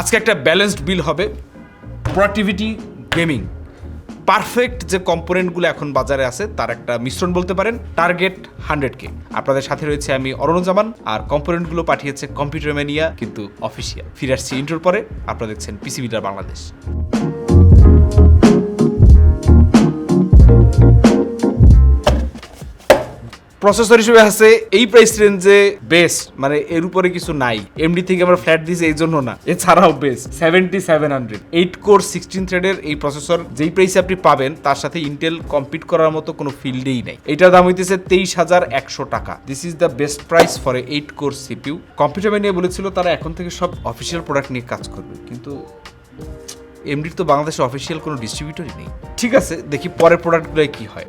আজকে একটা ব্যালেন্সড বিল হবে। প্রোডাক্টিভিটি গেমিং পারফেক্ট যে কম্পোনেন্টগুলো এখন বাজারে আছে, তার একটা মিশ্রণ বলতে পারেন। টার্গেট হান্ড্রেড কে আপনাদের সাথে রয়েছে আমি অরুণজামান, আর কম্পোনেন্টগুলো পাঠিয়েছে কম্পিউটার ম্যানিয়া কিন্তু অফিসিয়াল ফিরে আসছি ইন্টোর পরে। আপনারা দেখছেন পিসি বিটার বাংলাদেশ প্রসেসর হিসেবে আছে এই প্রাইস রেঞ্জে বেস্ট মানে এর উপরে কিছু নাই। এমডি থেকে আমরা ফ্ল্যাট দিয়েছি, এই জন্য না। এছাড়াও best seventy seven hundred eight core sixteen থ্রেডের এই প্রসেসর যেই প্রাইসে আপনি পাবেন, তার সাথে ইন্টেল কম্পিট করার মতো কোনো ফিল্ডেই নাই। এটার দাম হইতেছে তেইশ হাজার একশো টাকা। This is the best price for eight core CPU computer নিয়ে বলেছিল, তারা এখন থেকে সব অফিসিয়াল প্রোডাক্ট নিয়ে কাজ করবে। কিন্তু এমডির তো বাংলাদেশে অফিসিয়াল কোনো ডিস্ট্রিবিউটরই নেই। ঠিক আছে, দেখি পরের প্রোডাক্টগুলোয় কি হয়।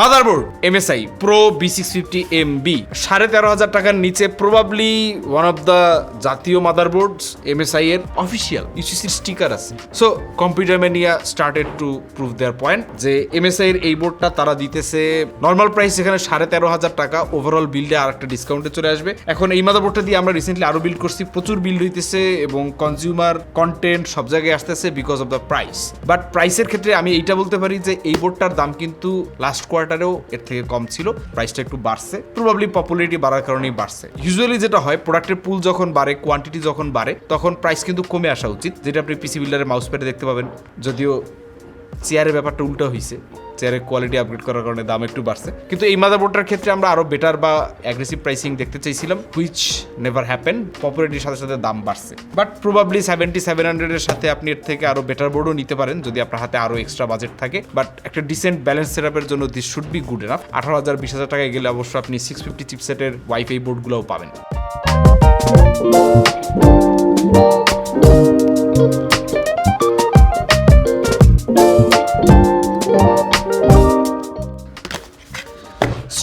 Motherboard MSI pro B six fifty M B সাড়ে তেরো হাজার টাকার নিচে প্রবাবলি ওয়ান অফ দ্য জাতীয় মাদারবোর্ড এমএসআই এর অফিসিয়াল ইউসিসির স্টিকার আছে। So computer mania started to prove their point যে এমএসআই এর এই বোর্ডটা তারা দিতেছে। নর্মাল প্রাইস এখানে সাড়ে তেরো হাজার টাকা ওভারঅল বিল্ডে আর একটা ডিসকাউন্টে চলে আসবে। এখন এই মাদারবোর্ডটা দিয়ে আমরা রিসেন্টলি আরও বিল্ড করছি, প্রচুর বিল্ড হইতেছে এবং কনজিউমার কন্টেন্ট সব জায়গায় আসতেছে because of the price but প্রাইসের ক্ষেত্রে আমি এইটা বলতে পারি যে এই বোর্ডটার দাম কিন্তু লাস্ট কোয়ার্টারেও এর থেকে কম ছিল প্রাইসটা একটু বাড়ছে। প্রবাবলি পপুলারিটি বাড়ার কারণেই বাড়ছে। ইউজুয়ালি যেটা হয় প্রোডাক্টের পুল যখন বাড়ে কোয়ান্টিটি যখন বাড়ে, তখন প্রাইস কিন্তু কমে আসা উচিত, যেটা আপনি পিসি বিল্ডারের মাউস প্যাডে দেখতে পাবেন। যদিও চেয়ারের ব্যাপারটা উল্টো হয়েছে চেয়ারের কোয়ালিটি আপগ্রেড করার কারণে দাম একটু বাড়ছে। কিন্তু এই মাদারবোর্ডটার ক্ষেত্রে আমরা আরও বেটার বা অ্যাগ্রেসিভ প্রাইসিং দেখতে চাইছিলাম হুইচ নেভার হ্যাপেন পপুলারিটির সাথে সাথে দাম বাড়ছে। বাট প্রবাবলি সেভেন্টি সেভেন হান্ড্রেডের সাথে আপনি এর থেকে আরও বেটার বোর্ডও নিতে পারেন, যদি আপনার হাতে আরও এক্সট্রা বাজেট থাকে। বাট একটা ডিসেন্ট ব্যালেন্স সেটআপের জন্য this should be good enough আঠারো হাজার, বিশ হাজার টাকায় গেলে অবশ্য আপনি সিক্স ফিফটি চিপসেটের ওয়াইফাই বোর্ডগুলোও পাবেন।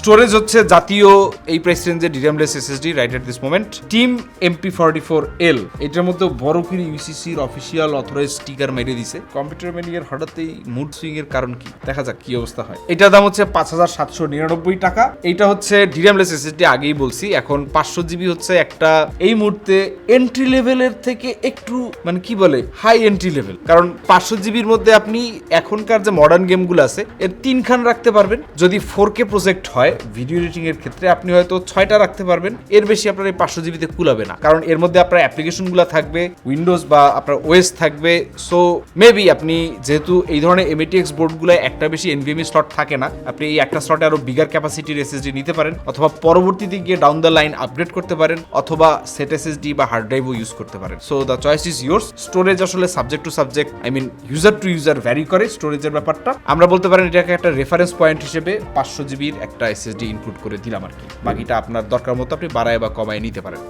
স্টোরেজ হচ্ছে জাতীয় এই প্রাইস রেঞ্জে DRAMless SSD right at this moment Team MP forty four L, এটার মধ্যে বড় করে ইউসিসির অফিসিয়াল অথরাইজ স্টিকার মেরে দিছে। কম্পিউটার ম্যানিয়ার হঠাৎই মুড সুইং এর কারণ কি? দেখা যাক কি অবস্থা হয়। এটার দাম হচ্ছে পাঁচ হাজার সাতশো নিরানব্বই টাকা। এটা হচ্ছে ডিরামলেস এসএসডি আগেই বলছি, এখন পাঁচশো জিবি হচ্ছে একটা এই মুহূর্তে এন্ট্রি লেভেলের থেকে একটু মানে কি বলে হাই এন্ট্রি লেভেল কারণ পাঁচশো জিবির মধ্যে আপনি এখনকার যে মডার্ন গেমগুলো আছে, এর তিনখান রাখতে পারবেন। যদি ফোর কে প্রজেক্ট হয় ভিডিও এডিটিং এর ক্ষেত্রে আপনি হয়তো ছয়টা রাখতে পারবেন। এর বেশি আপনার এই পাঁচশো জিবিতে কুলাবে না। কারণ এর মধ্যে আপনার অ্যাপ্লিকেশনগুলো থাকবে, উইন্ডোজ বা আপনার ওয়েস থাকবে। সো মেবি আপনি যেহেতু এই ধরনের এমএটিএক্স বোর্ডগুলো একটা বেশি এনভিএমই স্লট থাকে না, আপনি এই একটা স্লটে আরও বিগার ক্যাপাসিটির এসএসডি নিতে পারেন, অথবা পরবর্তীতে গিয়ে ডাউন দ্য লাইন আপগ্রেড করতে পারেন, অথবা সেট এসএসডি বা হার্ড ড্রাইভও ইউজ করতে পারেন। So the choice is yours storage আসলে subject to subject I mean user to user vary করে স্টোরেজের ব্যাপারটা। আমরা বলতে পারেন এটাকে একটা রেফারেন্স পয়েন্ট হিসেবে পাঁচশো জিবির একটা এসএসডি ইনক্লুড করে দিলাম আর কি। বাকিটা আপনার দরকার মতো আপনি বাড়ায় বা কমায় নিতে পারেন।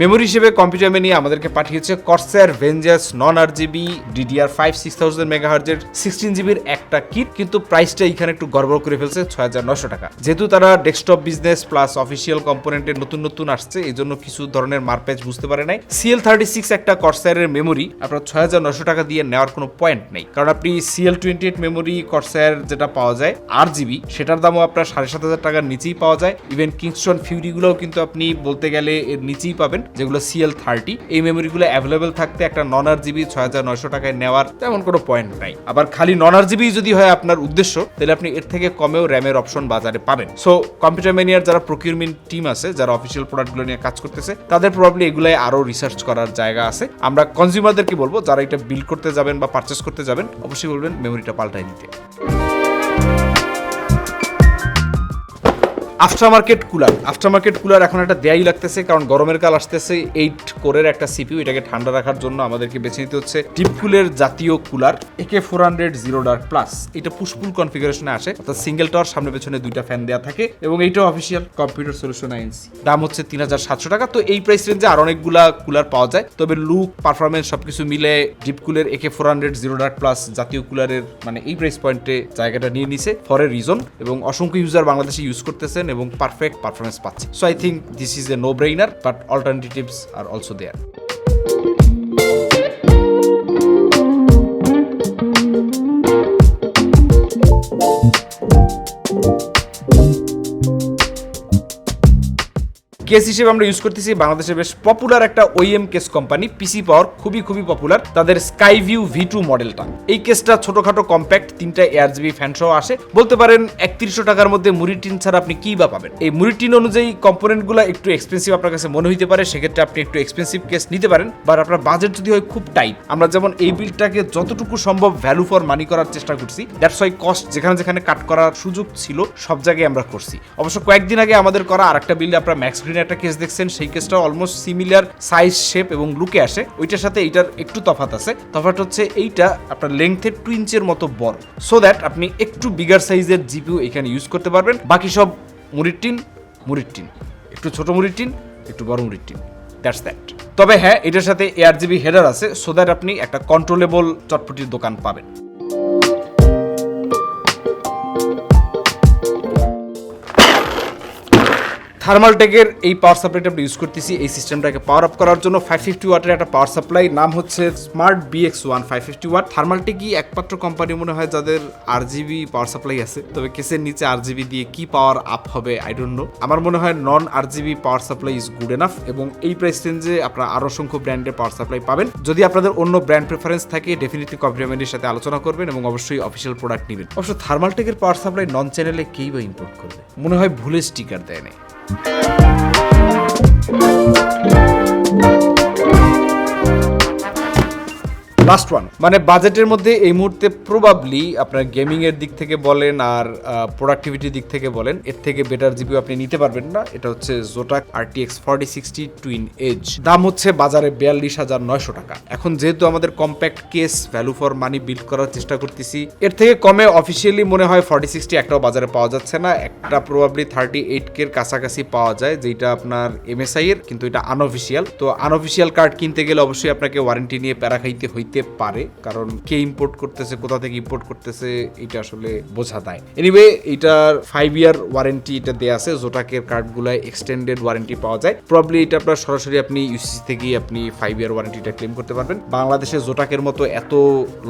মেমোরি হিসেবে কম্পিউটার নিয়ে আমাদেরকে পাঠিয়েছে Corsair Vengeance non RGB DDR five six thousand মেগাহার্জের sixteen জিবির একটা কিট কিন্তু প্রাইসটা এখানে একটু গড়বড় করে ফেলছে ছয় হাজার নশো টাকা। যেহেতু তারা ডেস্কটপ বিজনেস প্লাস অফিসিয়াল কম্পোনেন্টের নতুন নতুন আসছে, এই জন্য কিছু ধরনের মারপ্যাচ বুঝতে পারে নাই। সিএল থার্টি সিক্স একটা কর্সারের মেমোরি আপনার ছয় হাজার নশো টাকা দিয়ে নেওয়ার কোনো পয়েন্ট নেই। কারণ আপনি CL twenty eight memory Corsair যেটা পাওয়া যায় আট জিবি সেটার দামও আপনার সাড়ে সাত হাজার টাকার নিচেই পাওয়া যায়। ইভেন কিংস্টন ফিউরিগুলোও কিন্তু আপনি বলতে গেলে এর নিচেই পাবেন। যেগুলো সিএল থার্টি এই মেমোরিগুলো অ্যাভেলেবেল থাকতে একটা নন আর জিবি ছয় হাজার নয়শো টাকায় নেওয়ার তেমন কোনো পয়েন্ট নাই। আবার খালি নন আর জিবি যদি হয় আপনার উদ্দেশ্য, তাহলে আপনি এর থেকে কমেও র্যামের অপশন বাজারে পাবেন। সো কম্পিউটার ম্যানিয়ার যারা প্রকিউরমেন্ট টিম আছে, যারা অফিসিয়াল প্রোডাক্টগুলো নিয়ে কাজ করতেছে, তাদের প্রবাবলি এগুলাই আরও রিসার্চ করার জায়গা আছে। আমরা কনজিউমারদেরকে বলব? যারা এটা বিল্ড করতে যাবেন বা পারচেস করতে যাবেন, অবশ্যই বলবেন মেমোরিটা পাল্টাই নিতে after market cooler after market cooler এখন একটা দেয়াই লাগতেছে, কারণ গরমের কাল আসতেছে এইট কোরের একটা সিপিউ এটাকে ঠান্ডা রাখার জন্য আমাদেরকে বেছে নিতে হচ্ছে। ডিপ কুলের জাতীয় কুলার একে four hundred zero dark plus এটা পুশপুল কনফিগারেশনে আসে, অর্থাৎ সিঙ্গেল টাওয়ার সামনে পেছনে দুইটা ফ্যান দেওয়া থাকে, এবং এইটাও অফিসিয়াল কম্পিউটার সলিউশন আইনসি দাম হচ্ছে তিন হাজার সাতশো টাকা। তো এই প্রাইস রেঞ্জে আর অনেকগুলা কুলার পাওয়া যায়। তবে লুক পারফরমেন্স সবকিছু মিলে ডিপকুলের AK four hundred zero dark plus জাতীয় কুলারের মানে এই প্রাইস পয়েন্টে জায়গাটা নিয়ে নিছে ফর এ রিজন এবং অসংখ্য ইউজার বাংলাদেশে ইউজ করতেছেন এবং পারফেক্ট পারফরমেন্স পাচ্ছে। So I think this is a no brainer but alternatives are also there case হিসেবে আমরা ইউজ করতেছি, বাংলাদেশের বেশ পপুলার একটা OEM case company PC power খুবই খুবই পপুলার তাদের স্কাই ভিউ ভি টু মডেলটা এই কেসটা ছোটখাটো কম্প্যাক্ট তিনটা এয়ার জিবি ফ্যান সহ আসে। বলতে পারেন, একত্রিশশো টাকার মধ্যে মুরিটিন ছাড়া আপনি কি বা পাবেন? এই মুড়ি টিন অনুযায়ী কম্পোনেন্টগুলো একটু এক্সপেন্সিভ আপনার কাছে মনে হইতে পারে, সেক্ষেত্রে আপনি একটু এক্সপেন্সিভ কেস নিতে পারেন বাট আপনার বাজেট যদি হয় খুব টাইট আমরা যেমন এই বিলটাকে যতটুকু সম্ভব ভ্যালু ফর মানি করার চেষ্টা করছি দ্যাটস ওয়াই কস্ট যেখানে যেখানে কাট করার সুযোগ ছিল, সব জায়গায় আমরা করছি। অবশ্য কয়েকদিন আগে আমাদের করা আরেকটা বিল আপনার ম্যাক্স গ্রিন একটা কেস দেখছেন, সেই কেসটা অলমোস্ট সিমিলার সাইজ শেপ এবং লুকে আসে। ওইটার সাথে এইটার একটু তফাত আছে। তফাৎ হচ্ছে এইটা আপনার লেংথের টু ইঞ্চের মতো বড়। সো দ্যাট আপনি একটু বিগার সাইজের জিপিউ এখানে ইউজ করতে পারবেন। বাকি সব মুড়ির টিন মুড়ির টিন। একটু ছোট মুড়ির টিন, একটু বড় মুড়ির টিন। দ্যাটস দ্যাট তবে হ্যাঁ এটার সাথে এয়ার জিবি হেডার আছে। সো দ্যাট আপনি একটা কন্ট্রোলেবল চটপটির দোকান পাবেন। থার্মালটেকের এই পাওয়ার সাপ্লাইটা আমরা ইউজ করতেছি। এই সিস্টেমটাকে পাওয়ার আপ করার জন্য ফাইভ ফিফটি ওয়াটের একটা পাওয়ার সাপ্লাই নাম হচ্ছে smart BX one five fifty watt থার্মালটেকই একমাত্র কোম্পানি মনে হয় যাদের আর জিবি পাওয়ার সাপ্লাই আছে। তবে কেসের নিচে আর জিবি দিয়ে কি পাওয়ার আপ হবে আই ডোন্ট নো আমার মনে হয় non RGB power supply is good enough এবং এই প্রাইস রেঞ্জে আপনারা আরও অসংখ্য ব্র্যান্ডের পাওয়ার সাপ্লাই পাবেন। যদি আপনাদের অন্য ব্র্যান্ড প্রেফারেন্স থাকে ডেফিনেটলি কম্পিউটারের সাথে আলোচনা করবেন এবং অবশ্যই অফিসিয়াল প্রোডাক্ট নেবেন। অবশ্য থার্মালটেকের পাওয়ার সাপ্লাই নন চ্যানেলে কেই বা ইম্পোর্ট করবে? মনে হয় ভুলে স্টিকার দেয় নাই লাস্ট ওয়ান মানে বাজেটের মধ্যে এই মুহূর্তে প্রবাবলি আপনার গেমিং এর দিক থেকে বলেন আর প্রোডাক্টিভিটির দিক থেকে বলেন, এর থেকে বেটার জিপিও আপনি নিতে পারবেন না। এটা হচ্ছে Zotac RTX forty sixty twin edge দাম হচ্ছে বাজারে বিয়াল্লিশ হাজার নয়শো টাকা। এখন যেহেতু আমাদের compact case value for money build করার চেষ্টা করতেছি, এর থেকে কমে অফিসিয়ালি মনে হয় ফর্টি সিক্সটি একটাও বাজারে পাওয়া যাচ্ছে না। একটা প্রবাবলি থার্টি এইট কের কাছাকাছি পাওয়া যায় যেটা আপনার এমএসআই এর, কিন্তু এটা আনঅফিসিয়াল তো আনঅফিসিয়াল কার্ড কিনতে গেলে অবশ্যই আপনাকে ওয়ারেন্টি নিয়ে প্যারা খাইতে হইতে পারে, কারণ কে ইম্পোর্ট করতেছে, কোথা থেকে ইম্পোর্ট করতেছে, এটা আসলে বোঝা দেয় এনিওয়ে এটার ফাইভ ইয়ার ওয়ারেন্টি এটা দেওয়া আছে জোটাকের কার্ডগুলোয় এক্সটেন্ডেড ওয়ারেন্টি পাওয়া যায়। প্রবলি এটা আপনার সরাসরি আপনি ইউসিসি থেকেই আপনি ফাইভ ইয়ার ওয়ারেন্টিটা ক্লেম করতে পারবেন। বাংলাদেশে জোটাকের মতো এত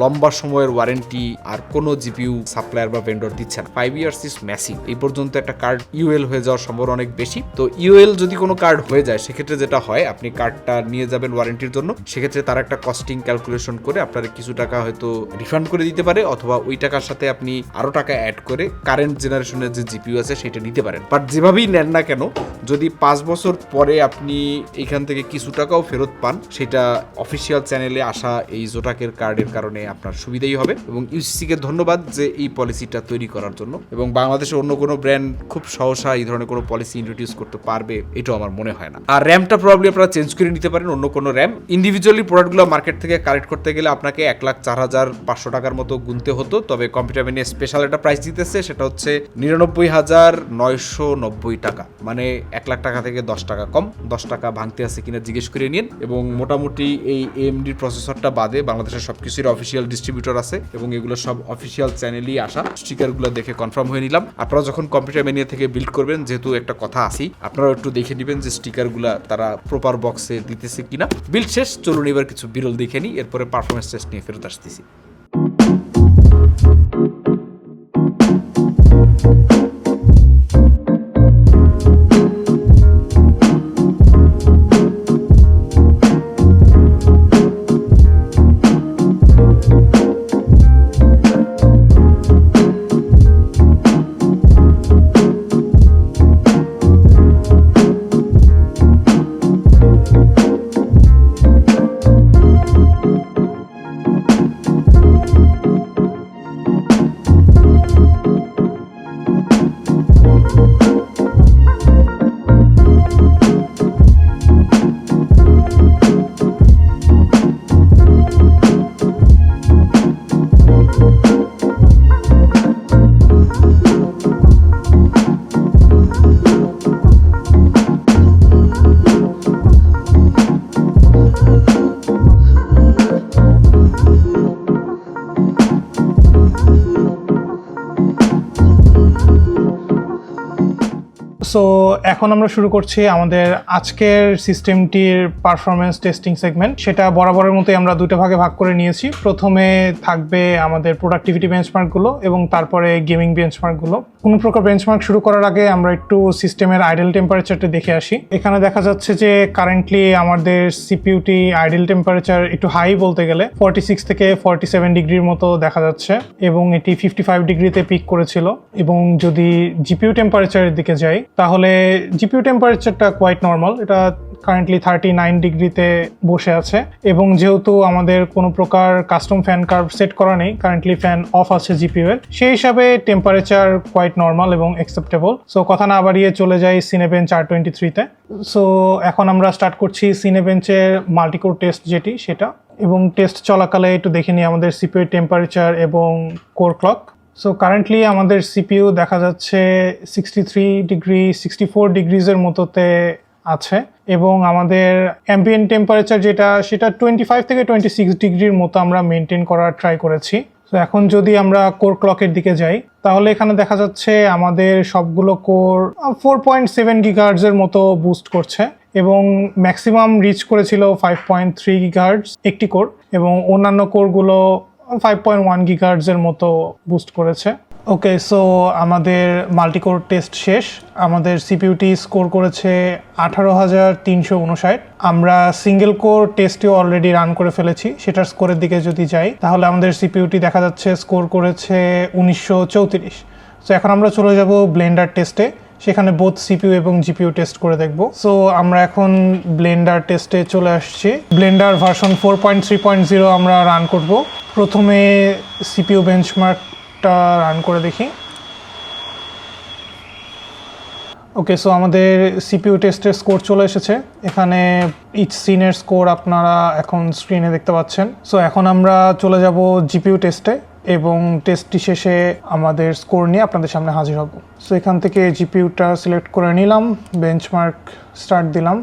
লম্বা সময়ের ওয়ারেন্টি আর কোনো জিপিউ সাপ্লায়ার বা ভেন্ডর দিচ্ছে না। ফাইভ ইয়ার্স ইজ ম্যাসিভ এই পর্যন্ত একটা কার্ড ইউএল হয়ে যাওয়ার সম্ভাবনা অনেক বেশি। তো ইউএল যদি কোনো কার্ড হয়ে যায়, সেক্ষেত্রে যেটা হয়, আপনি কার্ডটা নিয়ে যাবেন ওয়ারেন্টির জন্য। সেক্ষেত্রে তার একটা কস্টিং ক্যালকুলেশন করে আপনার কিছু টাকা হয়তো রিফান্ড করে দিতে পারে, অথবা ওই টাকার সাথে আপনি আরও টাকা অ্যাড করে কারেন্ট জেনারেশনের যে জিপিইউ আছে সেটা নিতে পারেন। বাট যেভাবেই নেন না কেন, যদি পাঁচ বছর পরে আপনি এখান থেকে কিছু টাকাও ফেরত পান, সেটা অফিসিয়াল চ্যানেলে আসা এই জোটাকের কার্ডের কারণে আপনার সুবিধাই হবে। এবং ইউসিসি কে ধন্যবাদ যে এই পলিসিটা তৈরি করার জন্য। এবং বাংলাদেশের অন্য কোনো ব্র্যান্ড খুব সহসা এই ধরনের কোনো পলিসি ইন্ট্রোডিউস করতে পারবে, এটাও আমার মনে হয় না। আর র্যামটা প্রবলেম আপনারা চেঞ্জ করে নিতে পারেন, অন্য কোনো র্যাম ইন্ডিভিজুয়ালি প্রোডাক্টগুলো মার্কেট থেকে কালেক্ট করতে গেলে আপনাকে এক লাখ চার হাজার পাঁচশো টাকার মতো গুনতে হতো। তবে কম্পিউটার মেনে স্পেশাল একটা প্রাইস দিতেছে, সেটা হচ্ছে নিরানব্বই হাজার নয়শো নব্বই টাকা। মানে এক লাখ টাকা থেকে দশ টাকা কম, দশ টাকা ভাঙতে আছে কিনা জিজ্ঞেস করে নিন। এবং মোটামুটি এই এএমডি প্রসেসরটা বাদে বাংলাদেশের সব কিছুর অফিসিয়াল ডিস্ট্রিবিউটর আছে এবং এগুলো সব অফিসিয়াল চ্যানেলই আসা। স্টিকারগুলো দেখে কনফার্ম হয়ে নিলাম। আপনারা যখন কম্পিউটার মেনিয়া থেকে বিল্ড করবেন, যেহেতু একটা কথা আসি আপনারা একটু দেখে নেবেন যে স্টিকারগুলো তারা প্রপার বক্সে দিতেছে কিনা। বিল্ড শেষ, চলুন এবার কিছু বিরল দেখে নিই। এরপরে পারফরমেন্স টেস্ট নিয়ে ফেরত আসতেছি। সো এখন আমরা শুরু করছি আমাদের আজকের সিস্টেমটির পারফরমেন্স টেস্টিং সেগমেন্ট সেটা বরাবরের মতোই আমরা দুটো ভাগে ভাগ করে নিয়েছি। প্রথমে থাকবে আমাদের প্রোডাক্টিভিটি বেঞ্চমার্কগুলো এবং তারপরে গেমিং বেঞ্চমার্কগুলো কোনো প্রকার বেঞ্চমার্ক শুরু করার আগে আমরা একটু সিস্টেমের আইডেল টেম্পারেচারটা দেখে আসি। এখানে দেখা যাচ্ছে যে কারেন্টলি আমাদের সিপিউটি আইডেল টেম্পারেচার একটু হাই বলতে গেলে ফর্টি সিক্স থেকে ফর্টি সেভেন ডিগ্রির মতো দেখা যাচ্ছে এবং এটি ফিফটি ফাইভ ডিগ্রিতে পিক করেছিল। এবং যদি জিপিউ টেম্পারেচারের দিকে যাই তাহলে জিপিউ টেম্পারেচারটা কোয়াইট নর্মাল এটা কারেন্টলি থার্টি নাইন ডিগ্রিতে বসে আছে। এবং যেহেতু আমাদের কোনো প্রকার কাস্টম ফ্যান কার্ভ সেট করা নেই কারেন্টলি ফ্যান অফ আছে জিপিইউ এর, সেই হিসাবে টেম্পারেচার কোয়াইট নর্মাল এবং অ্যাকসেপ্টেবল সো কথা না বাড়িয়ে চলে যাই সিনেবেঞ্চ আর টোয়েন্টি থ্রিতে সো এখন আমরা স্টার্ট করছি সিনেবেঞ্চের মাল্টিকোর টেস্ট যেটি, সেটা। এবং টেস্ট চলাকালে একটু দেখে নিই আমাদের সিপিইউ টেম্পারেচার এবং কোর ক্লক সো কারেন্টলি আমাদের সিপিইউ দেখা যাচ্ছে sixty three degree sixty four ডিগ্রিজের মতোতে আছে এবং আমাদের অ্যাম্বিয়েন্ট টেম্পারেচার যেটা, সেটা টোয়েন্টি ফাইভ থেকে টোয়েন্টি সিক্স ডিগ্রির মতো আমরা মেনটেন করার ট্রাই করেছি। তো এখন যদি আমরা কোর ক্লকের দিকে যাই, তাহলে এখানে দেখা যাচ্ছে আমাদের সবগুলো কোর ফোর পয়েন্ট সেভেন গিগার্ডসের মতো বুস্ট করছে এবং ম্যাক্সিমাম রিচ করেছিল ফাইভ পয়েন্ট থ্রি গিগার্ডস একটি কোর এবং অন্যান্য কোরগুলো ফাইভ পয়েন্ট ওয়ান গিগার্ডসের মতো বুস্ট করেছে। ওকে সো আমাদের মাল্টিকোর টেস্ট শেষ। আমাদের সিপিউটি স্কোর করেছে আঠারো হাজার তিনশো উনষাট। আমরা সিঙ্গেল কোর টেস্টেও অলরেডি রান করে ফেলেছি। সেটার স্কোরের দিকে যদি যাই, তাহলে আমাদের সিপিউটি দেখা যাচ্ছে স্কোর করেছে উনিশশো চৌত্রিশ। সো এখন আমরা চলে যাব ব্লেন্ডার টেস্টে সেখানে বোথ সিপিউ এবং জিপিইউ টেস্ট করে দেখব। সো আমরা এখন ব্লেন্ডার টেস্টে চলে আসছি। Blender version four point three point zero আমরা রান করব। প্রথমে সিপিইউ বেঞ্চমার্কটা রান করে দেখি। ওকে সো আমাদের সিপিইউ টেস্টের স্কোর চলে এসেছে। এখানে ইচ সিনের স্কোর আপনারা এখন স্ক্রিনে দেখতে পাচ্ছেন। সো এখন আমরা চলে যাব জিপিউ টেস্টে এবং টেস্টটি শেষে আমাদের স্কোর নিয়ে আপনাদের সামনে হাজির হব। সো এখান থেকে জিপিউটা সিলেক্ট করে নিলাম বেঞ্চমার্ক স্টার্ট দিলাম।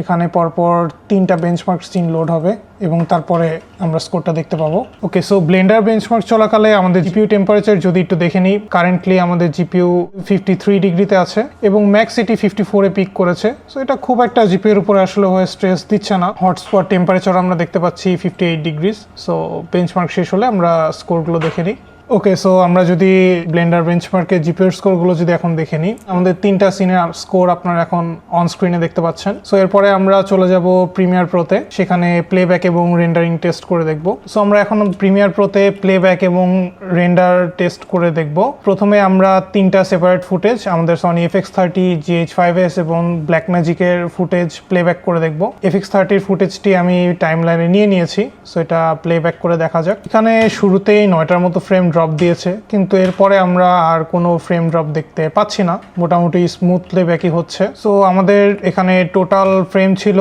এখানে পরপর তিনটা বেঞ্চমার্ক সিন লোড হবে এবং তারপরে আমরা স্কোরটা দেখতে পাবো। ওকে সো ব্লেন্ডার বেঞ্চমার্ক চলাকালে আমাদের জিপিউ টেম্পারেচার যদি একটু দেখে নিই কারেন্টলি আমাদের জিপিউ ফিফটি থ্রি ডিগ্রিতে আছে এবং ম্যাক্স এটি ফিফটি ফোরে পিক করেছে। সো এটা খুব একটা জিপিইউর উপরে আসলে হয়ে স্ট্রেস দিচ্ছে না। হটস্পট টেম্পারেচার আমরা দেখতে পাচ্ছি fifty eight degrees so benchmark শেষ হলে আমরা স্কোরগুলো দেখে নিই। ওকে সো আমরা যদি ব্লেন্ডার বেঞ্চমার্কে জিপিএর স্কোরগুলো যদি এখন দেখে নিই, আমাদের তিনটা সিনের স্কোর আপনারা এখন অন স্ক্রিনে দেখতে পাচ্ছেন। সো এরপরে আমরা চলে যাব প্রিমিয়ার প্রোতে সেখানে প্লেব্যাক এবং রেন্ডারিং টেস্ট করে দেখব। সো আমরা এখন প্রিমিয়ার প্রোতে প্লেব্যাক এবং রেন্ডার টেস্ট করে দেখব। প্রথমে আমরা তিনটা সেপারেট ফুটেজ আমাদের Sony FX thirty GH five S এবং ব্ল্যাক ম্যাজিকের ফুটেজ প্লেব্যাক করে দেখব। এফএক্স থার্টির ফুটেজটি আমি টাইম লাইনে নিয়ে নিয়েছি সো এটা প্লেব্যাক করে দেখা যাক। এখানে শুরুতেই নয়টার মতো ফ্রেম ড্রপ দিয়েছে, কিন্তু এরপরে আমরা আর কোনো ফ্রেম ড্রপ দেখতে পাচ্ছি না। মোটামুটি স্মুথ প্লেব্যাকই হচ্ছে। সো আমাদের এখানে টোটাল ফ্রেম ছিল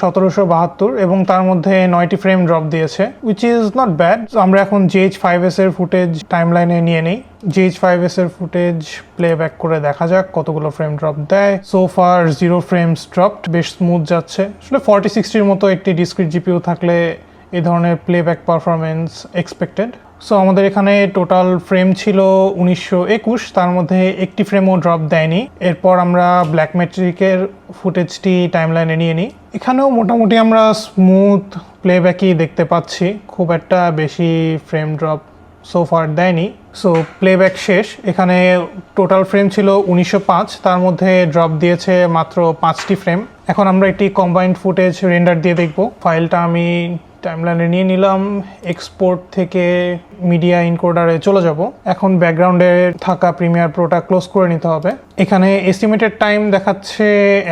সতেরোশো বাহাত্তর এবং তার মধ্যে নয়টি ফ্রেম ড্রপ দিয়েছে উইচ ইজ নট ব্যাড আমরা এখন জিএইচ ফাইভ এস এর ফুটেজ টাইম লাইনে নিয়ে নিই। জিএইচ ফাইভ এস এর ফুটেজ প্লে ব্যাক করে দেখা যাক কতগুলো ফ্রেম ড্রপ দেয়। So far zero frames dropped বেশ স্মুথ যাচ্ছে। আসলে ফর্টি সিক্সটির মতো একটি ডিসক্রিট জিপিও থাকলে এই ধরনের প্লেব্যাক পারফরমেন্স এক্সপেক্টেড সো আমাদের এখানে টোটাল ফ্রেম ছিল উনিশশো একুশ, তার মধ্যে একটি ফ্রেমও ড্রপ দেয়নি। এরপর আমরা ব্ল্যাক ম্যাট্রিকের ফুটেজটি টাইমলাইনে নিয়ে নিই। এখানেও মোটামুটি আমরা স্মুথ প্লেব্যাকই দেখতে পাচ্ছি। খুব একটা বেশি ফ্রেম ড্রপ সোফার দেয়নি। সো প্লেব্যাক শেষ। এখানে টোটাল ফ্রেম ছিল উনিশশো পাঁচ, তার মধ্যে ড্রপ দিয়েছে মাত্র পাঁচটি ফ্রেম এখন আমরা একটি কম্বাইন্ড ফুটেজ রেন্ডার দিয়ে দেখব। ফাইলটা আমি টাইমলাইনে নিয়ে নিলাম এক্সপোর্ট থেকে মিডিয়া ইনকোডারে চলে যাব। এখন ব্যাকগ্রাউন্ডে থাকা প্রিমিয়ার প্রোটা ক্লোজ করে নিতে হবে। এখানে এস্টিমেটেড টাইম দেখাচ্ছে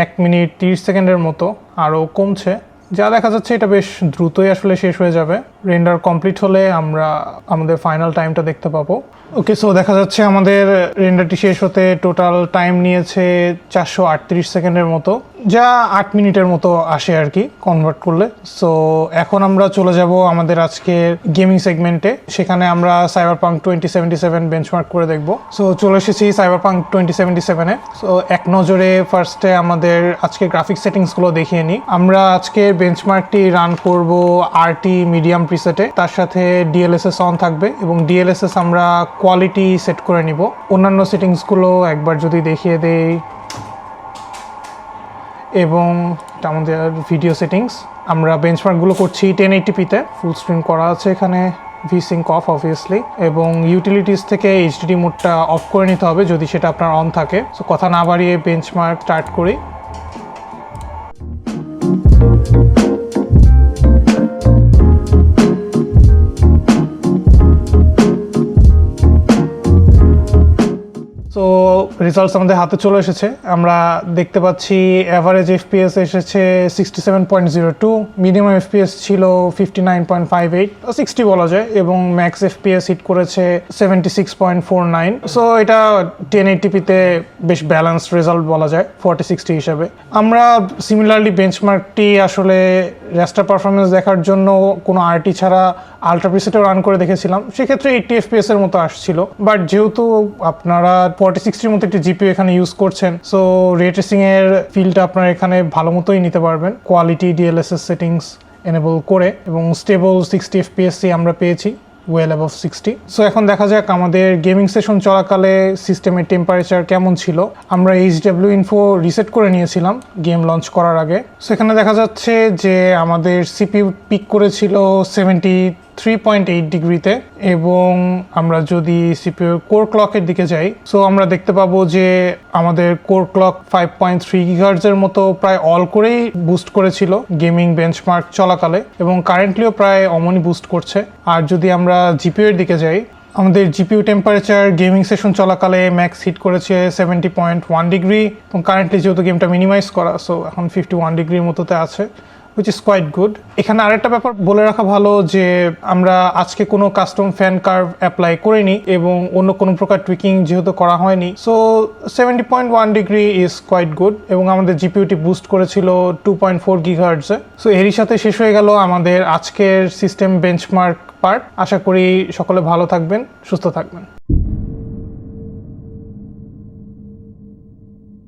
এক মিনিট তিরিশ সেকেন্ডের মতো, আরও কমছে। যা দেখা যাচ্ছে এটা বেশ দ্রুতই আসলে শেষ হয়ে যাবে। রেন্ডার কমপ্লিট হলে আমরা আমাদের ফাইনাল টাইমটা দেখতে পাবো। ওকে সো দেখা যাচ্ছে আমাদের রেন্ডারটি শেষ হতে টোটাল টাইম নিয়েছে চারশো আটত্রিশ সেকেন্ডের মতো, যা আট মিনিটের মতো আসে আর কি কনভার্ট করলে। সো এখন আমরা চলে যাব আমাদের আজকের গেমিং সেগমেন্টে সেখানে আমরা Cyberpunk twenty seventy seven benchmark করে দেখব। সো চলে এসেছি সাইবার পাঙ্ক টোয়েন্টি সেভেন্টি সেভেনে সো এক নজরে ফার্স্টে আমাদের আজকে গ্রাফিক সেটিংসগুলো দেখিয়ে নিই। আমরা আজকে বেঞ্চমার্কটি রান করব আরটি মিডিয়াম প্রিসেটে তার সাথে ডিএলএসএস অন থাকবে এবং ডিএলএসএস আমরা কোয়ালিটি সেট করে নিব। অন্যান্য সেটিংসগুলো একবার যদি দেখিয়ে দেই। এবং আমাদের ভিডিও সেটিংস আমরা বেঞ্চমার্কগুলো করছি টেন এইটিপিতে ফুল স্ক্রিন করা আছে এখানে ভি ভিসিঙ্ক অফ অবভিয়াসলি এবং ইউটিলিটিস থেকে এইচডিডি মোডটা অফ করে নিতে হবে যদি সেটা আপনার অন থাকে। সো কথা না বাড়িয়ে বেঞ্চমার্ক স্টার্ট করি। রেজাল্টস আমাদের হাতে চলে এসেছে। আমরা দেখতে পাচ্ছি অ্যাভারেজ এফপিএস এসেছে sixty seven point zero two minimum FPS ছিল fifty nine point five eight sixty বলা যায়, এবং ম্যাক্স এফপিএস হিট করেছে seventy six point four nine so এটা টেন এইটিপিতে বেশ ব্যালেন্সড রেজাল্ট বলা যায় ফর্টি সিক্সটি হিসাবে। আমরা সিমিলারলি বেঞ্চমার্কটি আসলে রেস্টার পারফরমেন্স দেখার জন্য কোনো আরটি ছাড়া আলট্রা প্রিসেটে রান করে দেখেছিলাম। সেক্ষেত্রে এইটটি এফপিএস এর মতো আসছিল। বাট যেহেতু আপনারা ফর্টি সিক্সটির মতো একটি জিপিও এখানে ইউজ করছেন সো রে এর ফিলটা আপনারা এখানে ভালো মতোই নিতে পারবেন। কোয়ালিটি ডিএলএসএস সেটিংস এনেবল করে এবং স্টেবল সিক্সটি এফপিএসসি আমরা পেয়েছি ওয়েল অ্যাবভ সিক্সটি সো এখন দেখা যাক আমাদের গেমিং সেশন চলাকালে সিস্টেমের টেম্পারেচার কেমন ছিল। আমরা এইচ ডাব্লিউ ইনফো রিসেট করে নিয়েছিলাম গেম লঞ্চ করার আগে। সেখানে দেখা যাচ্ছে যে আমাদের সিপিউ পিক করেছিল সেভেন্টি থ্রি পয়েন্ট এইট ডিগ্রিতে এবং আমরা যদি সিপিউর কোর ক্লকের দিকে যাই সো আমরা দেখতে পাবো যে আমাদের core clock five point three গিগার্জের মতো প্রায় অল করেই বুস্ট করেছিল গেমিং বেঞ্চমার্ক চলাকালে এবং কারেন্টলিও প্রায় অমনই বুস্ট করছে। আর যদি আমরা জিপিউ এর দিকে যাই, আমাদের জিপিউ টেম্পারেচার গেমিং সেশন চলাকালে ম্যাক্স হিট করেছে সেভেন্টি পয়েন্ট ওয়ান ডিগ্রি এবং কারেন্টলি যেহেতু গেমটা মিনিমাইজ করা সো এখন ফিফটি ওয়ান ডিগ্রির মতোতে আছে। উইচ ইজ কোয়াইট গুড এখানে আরেকটা ব্যাপার বলে রাখা ভালো যে আমরা আজকে কোনো কাস্টম ফ্যান কার্ভ অ্যাপ্লাই করিনি এবং অন্য কোনো প্রকার টুইকিং যেহেতু করা হয়নি। So seventy point one degree is quite good এবং আমাদের জিপিউটি বুস্ট করেছিল টু পয়েন্ট ফোর গিগার্টসে সো এরই সাথে শেষ হয়ে গেল আমাদের আজকের সিস্টেম বেঞ্চমার্ক পার্ট আশা করি সকলে ভালো থাকবেন, সুস্থ থাকবেন।